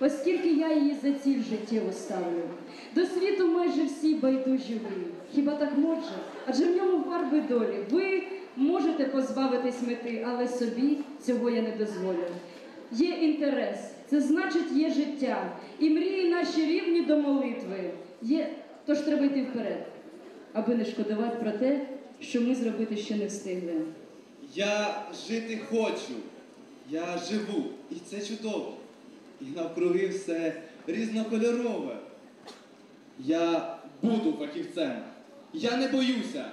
оскільки я її за ціль життєву ставлю. До світу майже всі байдужі ви. Хіба так може? Адже в ньому фарби долі. Ви можете позбавитись мети, але собі цього я не дозволю. Є інтерес, це значить є життя, і мрії наші рівні до молитви. Є, тож треба йти вперед, аби не шкодувати про те, що ми зробити ще не встигли. Я жити хочу, я живу, і це чудово. І навкруги все різнокольорове. Я буду фахівцем. Я не боюся.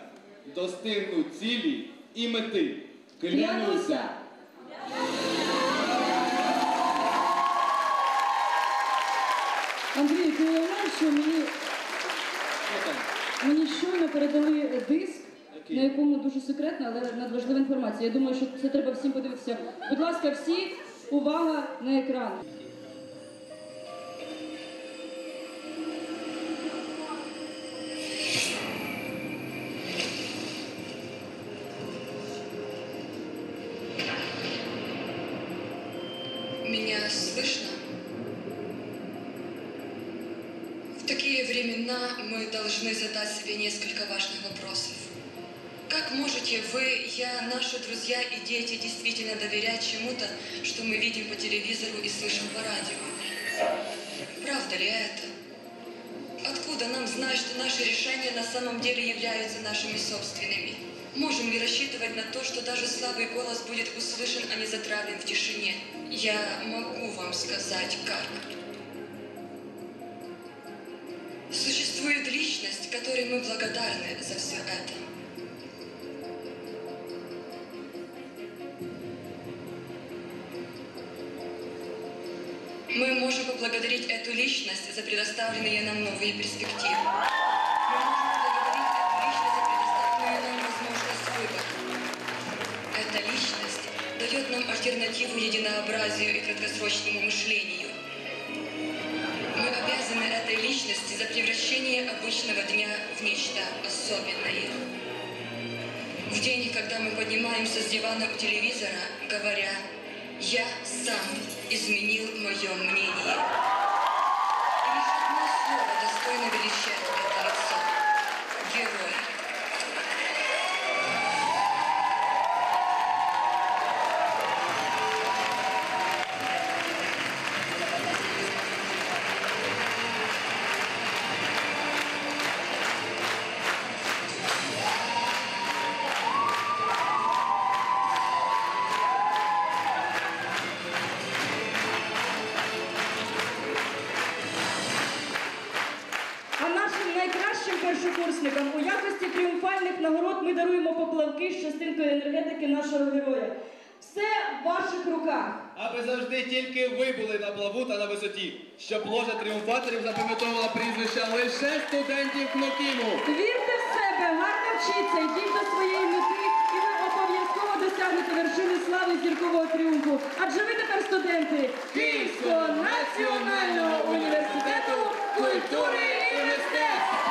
Достигну цілі і мети. Клянуся! Андрій, ти уявляєш, що мені, мені щойно передали диск, Який? на якому дуже секретна, але надважлива інформація. Я думаю, що це треба всім подивитися. Будь ласка, всі, увага на екран. Слышно? В такие времена мы должны задать себе несколько важных вопросов. Как можете вы, я, наши друзья и дети действительно доверять чему-то, что мы видим по телевизору и слышим по радио? Правда ли это? Откуда нам знать, что наши решения на самом деле являются нашими собственными? Можем ли рассчитывать на то, что даже слабый голос будет услышан, а не затравлен в тишине? Я могу вам сказать, как. Существует личность, которой мы благодарны за все это. Мы можем поблагодарить эту личность за предоставленные нам новые перспективы. Мы можем поблагодарить эту личность за предоставленную нам возможность выбора. Эта личность дает нам альтернативу единообразию и краткосрочному мышлению. Мы обязаны этой личности за превращение обычного дня в нечто особенное. В день, когда мы поднимаемся с дивана у телевизора, говоря «Я сам изменил мое мнение». И лишь одно слово достойно величать першокурсникам у якості тріумфальних нагород ми даруємо поплавки з частинкою енергетики нашого героя. Все в ваших руках. Аби завжди тільки ви були на плаву та на висоті, щоб ложа тріумфаторів запам'ятовувала прізвища лише студентів КНОКІМу. Вірте в себе, гарно вчіться, йдіть до своєї мети, і ви обов'язково досягнете вершини слави зіркового тріумфу. Адже ви тепер студенти Київського національного університету культури і мистецтв.